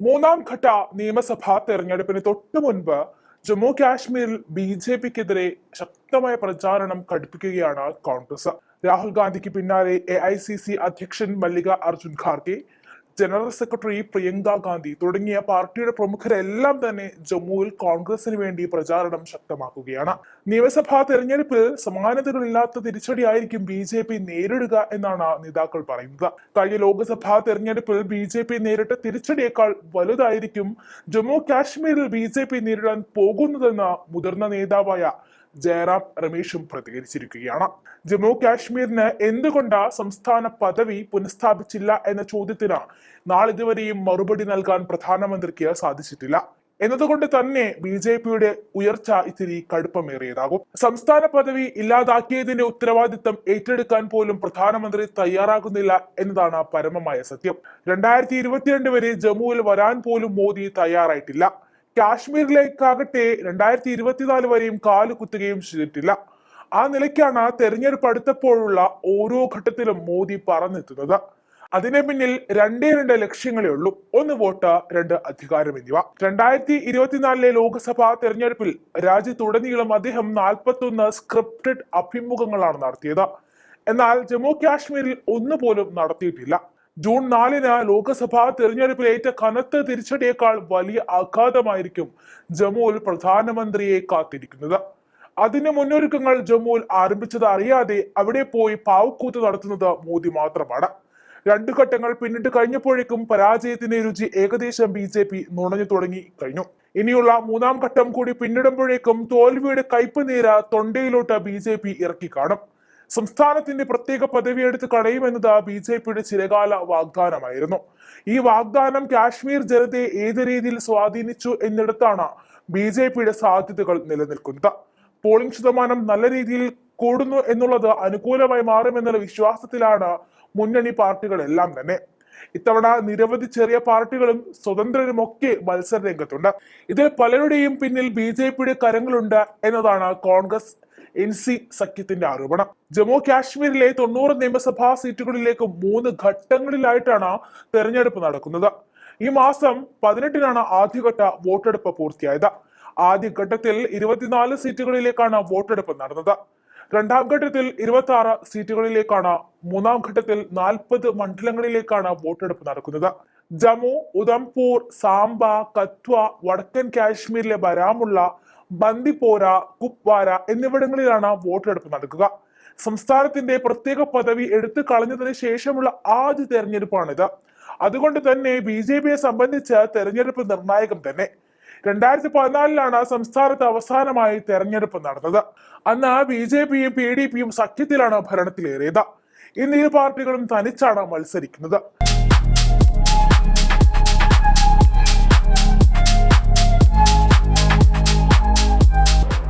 മൂന്നാം ഘട്ട നിയമസഭാ തെരഞ്ഞെടുപ്പിന് തൊട്ടു മുൻപ് ജമ്മു കാശ്മീരിൽ ബി ജെ പിക്കെതിരെ ശക്തമായ പ്രചാരണം കടുപ്പിക്കുകയാണ് കോൺഗ്രസ്. രാഹുൽ ഗാന്ധിക്ക് പിന്നാലെ എ ഐ സി സി അധ്യക്ഷൻ മല്ലിക അർജുൻ ഖാർഗെ ജനറൽ സെക്രട്ടറി പ്രിയങ്ക ഗാന്ധി തുടങ്ങിയ പാർട്ടിയുടെ പ്രമുഖരെല്ലാം തന്നെ ജമ്മുവിൽ കോൺഗ്രസിന് വേണ്ടി പ്രചാരണം ശക്തമാക്കുകയാണ്. നിയമസഭാ തെരഞ്ഞെടുപ്പിൽ സമാനതകളില്ലാത്ത തിരിച്ചടിയായിരിക്കും ബി ജെ പി നേരിടുക എന്നാണ് നേതാക്കൾ പറയുന്നത്. കഴിഞ്ഞ ലോക്സഭാ തെരഞ്ഞെടുപ്പിൽ ബി ജെ പി നേരിട്ട തിരിച്ചടിയേക്കാൾ വലുതായിരിക്കും ജമ്മു കാശ്മീരിൽ ബി ജെ പി നേരിടാൻ പോകുന്നതെന്ന് മുതിർന്ന നേതാവായ ജയറാം രമേശും പ്രതികരിച്ചിരിക്കുകയാണ്. ജമ്മു കാശ്മീരിന് എന്തുകൊണ്ട് സംസ്ഥാന പദവി പുനഃസ്ഥാപിച്ചില്ല എന്ന ചോദ്യത്തിന് നാളിതുവരെയും മറുപടി നൽകാൻ പ്രധാനമന്ത്രിക്ക് സാധിച്ചിട്ടില്ല. എന്നതുകൊണ്ട് തന്നെ ബി ജെ പിയുടെ ഉയർച്ച ഇത്തിരി കടുപ്പമേറിയതാകും. സംസ്ഥാന പദവി ഇല്ലാതാക്കിയതിന്റെ ഉത്തരവാദിത്തം ഏറ്റെടുക്കാൻ പോലും പ്രധാനമന്ത്രി തയ്യാറാകുന്നില്ല എന്നതാണ് പരമമായ സത്യം. രണ്ടായിരത്തി ഇരുപത്തിരണ്ട് വരെ ജമ്മുവിൽ വരാൻ പോലും മോദി തയ്യാറായിട്ടില്ല. കാശ്മീരിലേക്കാകട്ടെ രണ്ടായിരത്തി ഇരുപത്തിനാല് വരെയും കാൽ കുത്തുകയും ചെയ്തിട്ടില്ല. ആ നിലയ്ക്കാണ് തെരഞ്ഞെടുപ്പ് അടുത്തപ്പോഴുള്ള ഓരോ ഘട്ടത്തിലും മോദി പറഞ്ഞെത്തുന്നത് അതിന് പിന്നിൽ രണ്ടേ രണ്ട് ലക്ഷ്യങ്ങളേ ഉള്ളൂ. ഒന്ന് വോട്ട് രണ്ട് അധികാരം എന്നിവ. രണ്ടായിരത്തി ഇരുപത്തിനാലിലെ ലോക്സഭാ തെരഞ്ഞെടുപ്പിൽ രാജ്യത്തുടനീളം അദ്ദേഹം നാൽപ്പത്തൊന്ന് സ്ക്രിപ്റ്റഡ് അഭിമുഖങ്ങളാണ് നടത്തിയത്. എന്നാൽ ജമ്മു കാശ്മീരിൽ ഒന്നുപോലും നടത്തിയിട്ടില്ല. ജൂൺ നാലിന് ലോക്സഭാ തിരഞ്ഞെടുപ്പിൽ ഏറ്റ കനത്ത തിരിച്ചടിയേക്കാൾ വലിയ ആഘാതമായിരിക്കും ജമ്മുവിൽ പ്രധാനമന്ത്രിയെ കാത്തിരിക്കുന്നത്. അതിന് മുന്നൊരുക്കങ്ങൾ ജമ്മുവിൽ ആരംഭിച്ചത് അറിയാതെ അവിടെ പോയി പാവക്കൂത്ത് നടത്തുന്നത് മോദി മാത്രമാണ്. രണ്ടു ഘട്ടങ്ങൾ പിന്നിട്ട് കഴിഞ്ഞപ്പോഴേക്കും പരാജയത്തിന്റെ രുചി ഏകദേശം ബി ജെ പി നുണഞ്ഞു തുടങ്ങി കഴിഞ്ഞു. ഇനിയുള്ള മൂന്നാം ഘട്ടം കൂടി പിന്നിടുമ്പോഴേക്കും തോൽവിയുടെ കയ്പ് നീര തൊണ്ടയിലോട്ട് ബി ജെ പി ഇറക്കി കാണും. സംസ്ഥാനത്തിന്റെ പ്രത്യേക പദവി എടുത്ത് കളയുമെന്നത് ബി ജെ പിയുടെ ചിരകാല വാഗ്ദാനമായിരുന്നു. ഈ വാഗ്ദാനം കാശ്മീർ ജനതയെ ഏത് രീതിയിൽ സ്വാധീനിച്ചു എന്നിടത്താണ് ബി ജെ പിയുടെ സാധ്യതകൾ നിലനിൽക്കുന്നത്. പോളിംഗ് ശതമാനം നല്ല രീതിയിൽ കൂടുന്നു എന്നുള്ളത് അനുകൂലമായി മാറുമെന്നുള്ള വിശ്വാസത്തിലാണ് മുന്നണി പാർട്ടികളെല്ലാം തന്നെ. ഇത്തവണ നിരവധി ചെറിയ പാർട്ടികളും സ്വതന്ത്രരും ഒക്കെ മത്സര രംഗത്തുണ്ട്. ഇതിൽ പലരുടെയും പിന്നിൽ ബി ജെ പിയുടെ കരങ്ങളുണ്ട് എന്നതാണ് കോൺഗ്രസ് എൻ സി സഖ്യത്തിന്റെ ആരോപണം. ജമ്മു കാശ്മീരിലെ തൊണ്ണൂറ് നിയമസഭാ സീറ്റുകളിലേക്ക് മൂന്ന് ഘട്ടങ്ങളിലായിട്ടാണ് തെരഞ്ഞെടുപ്പ് നടക്കുന്നത്. ഈ മാസം പതിനെട്ടിനാണ് ആദ്യഘട്ട വോട്ടെടുപ്പ് പൂർത്തിയായത്. ആദ്യഘട്ടത്തിൽ ഇരുപത്തിനാല് സീറ്റുകളിലേക്കാണ് വോട്ടെടുപ്പ് നടന്നത്. രണ്ടാം ഘട്ടത്തിൽ ഇരുപത്തി ആറ് സീറ്റുകളിലേക്കാണ് മൂന്നാം ഘട്ടത്തിൽ നാൽപ്പത് മണ്ഡലങ്ങളിലേക്കാണ് വോട്ടെടുപ്പ് നടക്കുന്നത്. ജമ്മു ഉധംപൂർ സാംബ കത്വ വടക്കൻ കാശ്മീരിലെ ബരാമുള്ള ബന്ദിപ്പോര കുപ്വാര എന്നിവിടങ്ങളിലാണ് വോട്ടെടുപ്പ് നടക്കുക. സംസ്ഥാനത്തിന്റെ പ്രത്യേക പദവി എടുത്തു കളഞ്ഞതിന് ശേഷമുള്ള ആദ്യ തെരഞ്ഞെടുപ്പാണിത്. അതുകൊണ്ട് തന്നെ ബി ജെ പിയെ സംബന്ധിച്ച് തെരഞ്ഞെടുപ്പ് നിർണായകം തന്നെ. രണ്ടായിരത്തി പതിനാലിലാണ് സംസ്ഥാനത്ത് അവസാനമായി തെരഞ്ഞെടുപ്പ് നടന്നത്. അന്ന് ബി ജെ പിയും പി ഡി പിയും സഖ്യത്തിലാണ് ഭരണത്തിലേറിയത്. ഇന്ന് ഇരു പാർട്ടികളും തനിച്ചാണ് മത്സരിക്കുന്നത്.